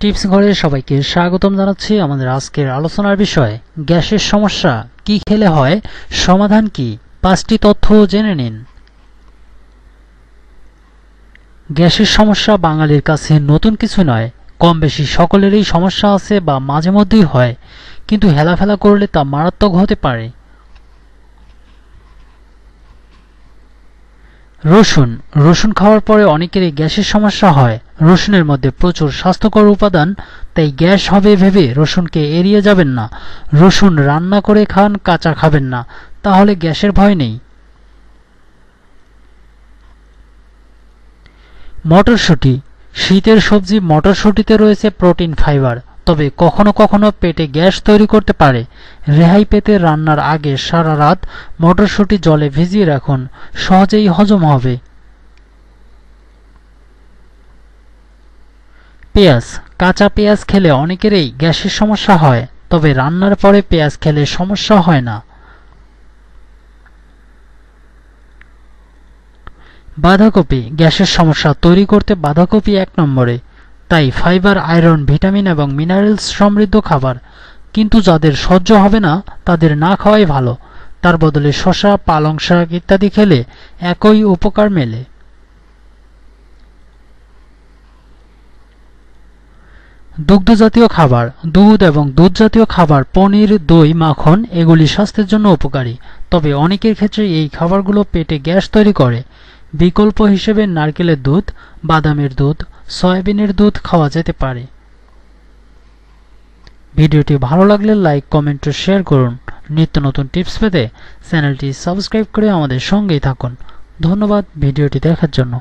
Tips ঘরে সবাইকে স্বাগতম জানাচ্ছি আমাদের আজকের আলোচনার বিষয়, গ্যাসের সমস্যা, কি খেলে হয়, সমাধান কি, পাঁচটি তথ্য জেনে নিন। গ্যাসের সমস্যা বাঙালির কাছে নতুন কিছু নয় কম বেশি সকলেরই সমস্যা আছে বা মাঝে মধ্যেই হয়, কিন্তু হেলাফেলা করলে তা মারাত্মক হতে পারে। রসুন। রসুন খাওয়ার পরে অনেকেরই গ্যাসের সমস্যা হয়। রসুনের মধ্যে প্রচুর স্বাস্থ্যকর উপাদান, তাই গ্যাস হবে ভেবে রসুনকে এড়িয়ে যাবেন না। রসুন রান্না করে খান, কাঁচা খাবেন না। তাহলে গ্যাসের ভয় নেই। মটরশুঁটি। শীতের সবজি মটরশুঁটিতে রয়েছে প্রোটিন ফাইবার। তবে কখনো কখনো পেটে গ্যাস তৈরি করতে পারে। রেহাই পেতে রান্নার আগে সারা রাত মটরশুঁটি জলে ভিজিয়ে রাখুন। সহজেই হজম হবে। পেঁয়াজ। কাঁচা পেঁয়াজ খেলে অনেকেরই গ্যাসের সমস্যা হয়, তবে রান্নার পরে পেঁয়াজ খেলে সমস্যা হয় না। বাঁধাকপি। গ্যাসের সমস্যা তৈরি করতে বাঁধাকপি এক নম্বরে। তাই ফাইবার, আয়রন, ভিটামিন এবং মিনারেলস সমৃদ্ধ খাবার। কিন্তু যাদের সহ্য হবে না, তাদের না খাওয়াই ভালো। তার বদলে শশা পালং শাক ইত্যাদি খেলে একই উপকার মেলে। দুগ্ধজাতীয় খাবার, দুধ এবং দুধজাতীয় খাবার, পনির, দই, মাখন, এগুলি স্বাস্থ্যের জন্য উপকারী। তবে অনেকের ক্ষেত্রে এই খাবারগুলো পেটে গ্যাস তৈরি করে। বিকল্প হিসেবে নারকেলের দুধ, বাদামের দুধ, সয়াবিনের দুধ খাওয়া যেতে পারে। ভিডিওটি ভালো লাগলে লাইক, কমেন্ট ও শেয়ার করুন। নিত্য নতুন টিপস পেতে চ্যানেলটি সাবস্ক্রাইব করে আমাদের সঙ্গেই থাকুন। ধন্যবাদ ভিডিওটি দেখার জন্য।